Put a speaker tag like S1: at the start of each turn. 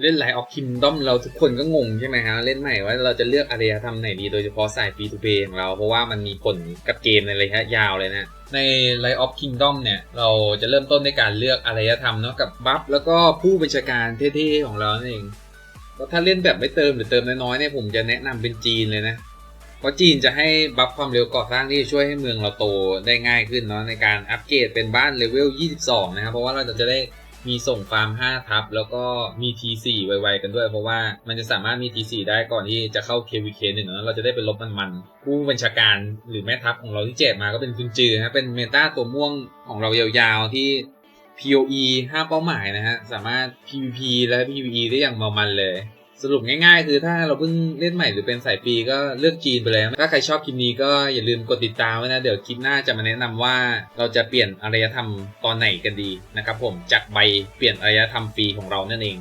S1: เล่นไลออฟคิมดอมเราทุกคนก็งงใช่ไหมฮะ เล่นใหม่ว่าเราจะเลือกอารยธรรมไหนดีโดยเฉพาะสาย P2P ของเรา เพราะว่ามันมีผลกับเกมในระยะยาวเลยนะ ใน Light of Kingdom เนี่ย เราจะเริ่มต้นในการเลือกอารยธรรมเนาะกับบัฟแล้วก็ผู้บัญชาการเท่ๆของเรานั่นเองก็ถ้าเล่นแบบไม่เติมหรือเติมน้อยๆเนี่ยผมจะแนะนำเป็นจีนเลยนะเพราะจีนจะให้บัฟความเร็วก่อสร้างที่ช่วยให้เมืองเราโตได้ง่ายขึ้นเนาะในการอัปเกรดเป็นบ้านเลเวล 22 นะครับเพราะว่าเราจะได้ มีส่งฟาร์ม 5 ทับ แล้วก็มี T4 ไวๆกันด้วย เพราะว่ามันจะสามารถมี T4 ได้ก่อนที่จะเข้า KVK 1เนอะเราจะได้เป็นลบมันๆผู้บัญชาการหรือแม่ทัพของเราที่เจ็ดมาก็เป็นคุณจือนะเป็นเมตาตัวม่วงของเรายาวๆที่ POE 5 เป้าหมายนะฮะสามารถ PVP และ PVE ได้อย่างเมามันเลย สรุปง่ายๆ คือถ้าเราเพิ่งเล่นใหม่หรือเป็นสายปีก็เลือกจีนไปเลยถ้าใครชอบคลิปนี้ก็อย่าลืมกดติดตามไว้นะ เดี๋ยวคลิปหน้าจะมาแนะนำว่าเราจะเปลี่ยนอารยธรรมตอนไหนกันดีนะครับผมจากใบเปลี่ยนอารยธรรมปีของเรานั่นเอง